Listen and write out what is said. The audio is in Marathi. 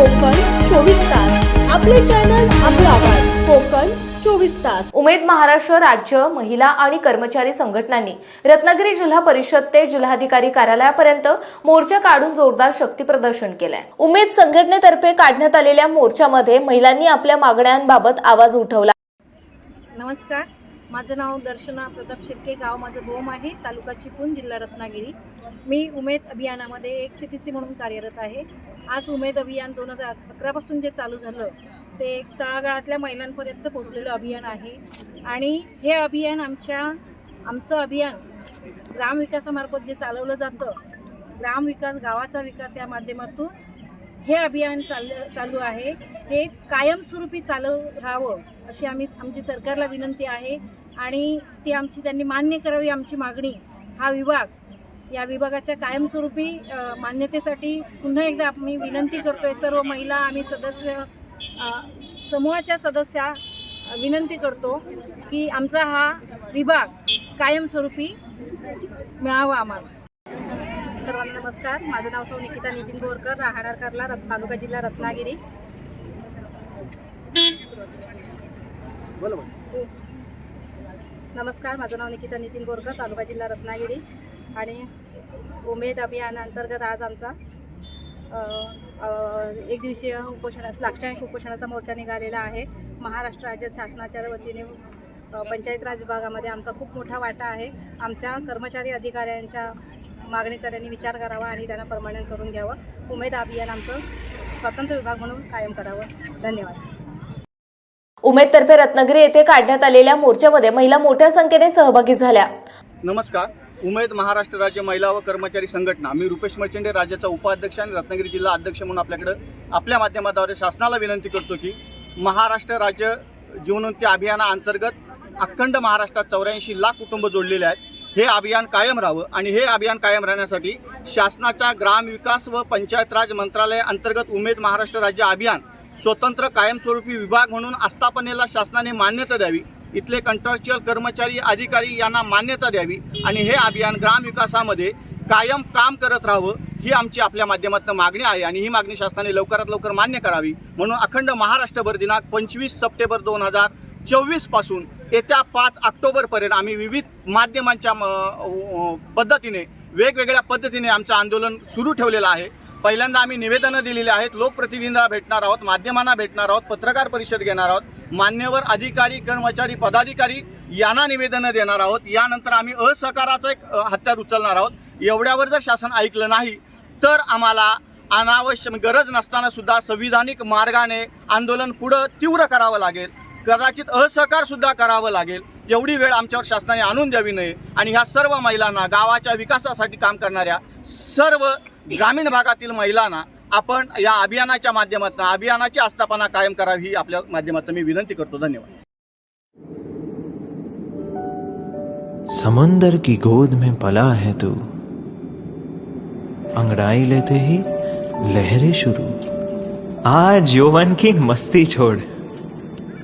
कोकण चोवीस तास. आपले चॅनल आपला आवाज. कोकण चोवीस तास. उमेद महाराष्ट्र राज्य महिला आणि कर्मचारी संघटनांनी रत्नागिरी जिल्हा परिषद ते जिल्हाधिकारी कार्यालयापर्यंत मोर्चा काढून जोरदार शक्ती प्रदर्शन केलंय. उमेद संघटनेतर्फे काढण्यात आलेल्या मोर्चामध्ये महिलांनी आपल्या मागण्यांबाबत आवाज उठवला. नमस्कार. माझं नाव दर्शना प्रताप शेटके गाव माझं बोम आहे तालुका चिपळूण जिल्हा रत्नागिरी. मी उमेद अभियानामध्ये एक सी टी सी म्हणून कार्यरत आहे. आज उमेद अभियान दोन हजार अकरापासून जे चालू झालं ते एक तळागाळातल्या महिलांपर्यंत पोचलेलं अभियान आहे. आणि हे अभियान आमच्या आमचं अभियान ग्रामविकासामार्फत जे चालवलं जातं ग्रामविकास गावाचा विकास या माध्यमातून हे अभियान चाल चालू आहे. हे कायमस्वरूपी चालू राहावं अशी आम्ही आमची सरकारला विनंती आहे. आणि ती आमची त्यांनी मान्य करावी आमची मागणी. हा विभाग या विभागाच्या कायमस्वरूपी मान्यतेसाठी पुन्हा एकदा आम्ही विनंती करतो आहे सर्व महिला आम्ही सदस्य समूहाच्या सदस्या विनंती करतो की आमचा हा विभाग कायमस्वरूपी मिळावा आम्हाला. सर्वांना नमस्कार. माझं नाव सौ निकिता नितीन बोरकर राहणार करला रत तालुका जिल्हा रत्नागिरी. नमस्कार माझं नाव निकिता नितीन बोरकर तालुका जिल्हा रत्नागिरी. आणि उमेद अभियानाअंतर्गत आज आमचा एक दिवसीय उपोषणास लाक्षणिक उपोषणाचा मोर्चा निघालेला आहे. महाराष्ट्र राज्य शासनाच्या वतीने पंचायत राज विभागामध्ये आमचा खूप मोठा वाटा आहे. आमच्या कर्मचारी अधिकाऱ्यांच्या मागणीचा त्यांनी विचार करावा आणि त्यांना परमनंट करून घ्यावं. उमेद अभियान आमचं स्वतंत्र विभाग म्हणून कायम करावं. धन्यवाद. उमेदतर्फे रत्नागिरी येथे काढण्यात आलेल्या मोर्चामध्ये महिला मोठ्या संख्येने सहभागी झाल्या. नमस्कार. उमेद महाराष्ट्र राज्य महिला व कर्मचारी संघटना. मी रुपेश मर्चंडे राज्याचा उपाध्यक्ष आणि रत्नागिरी जिल्हा अध्यक्ष म्हणून आपल्याकडं आपल्या माध्यमाद्वारे शासनाला विनंती करतो की महाराष्ट्र राज्य जीवनोन्नती अभियानाअंतर्गत अखंड महाराष्ट्रात चौऱ्याऐंशी लाख कुटुंब जोडलेले आहेत. हे अभियान कायम राहावं आणि हे अभियान कायम राहण्यासाठी शासनाच्या ग्रामविकास व पंचायत राज मंत्रालय अंतर्गत उमेद महाराष्ट्र राज्य अभियान स्वतंत्र कायमस्वरूपी विभाग म्हणून आस्थापनेला शासनाने मान्यता द्यावी. इथले कंट्रॅक्च्युअल कर्मचारी अधिकारी यांना मान्यता द्यावी आणि हे अभियान ग्रामविकासामध्ये कायम काम करत राहावं ही आमची आपल्या माध्यमातून मागणी आहे आणि ही मागणी शासनाने लवकरात लवकर मान्य करावी. म्हणून अखंड महाराष्ट्रभर दिनांक पंचवीस सप्टेंबर दोन हजार चोवीसपासून येत्या पाच ऑक्टोबरपर्यंत आम्ही विविध माध्यमांच्या म- पद्धतीने वेगवेगळ्या पद्धतीने आमचं आंदोलन सुरू ठेवलेलं आहे. पहिल्यांदा आम्ही निवेदनं दिलेली आहेत. लोकप्रतिनिधींना भेटणार आहोत माध्यमांना भेटणार आहोत पत्रकार परिषद घेणार आहोत. मान्यवर अधिकारी कर्मचारी पदाधिकारी यांना निवेदनं देणार आहोत. यानंतर आम्ही असहकाराचं एक हत्यार उचलणार आहोत. एवढ्यावर जर शासन ऐकलं नाही तर आम्हाला अनावश्यक गरज नसताना सुद्धा संविधानिक मार्गाने आंदोलन पुढं तीव्र करावं लागेल. कदाचित असहकार सुद्धा करावं लागेल. एवढी वेळ आमच्यावर शासनाने आणून द्यावी नये. आणि ह्या सर्व महिलांना गावाच्या विकासासाठी काम करणाऱ्या सर्व ग्रामीण भागातील महिलांना आपण या अभियानाच्या माध्यमातून अभियानाची आस्थापना कायम करावी ही आपल्या माध्यमातून मी विनंती करतो. धन्यवाद. समंदर की गोद में पला है तू। अंगड़ाई लेते ही लहरें शुरू। आज यौवन की मस्ती छोड़।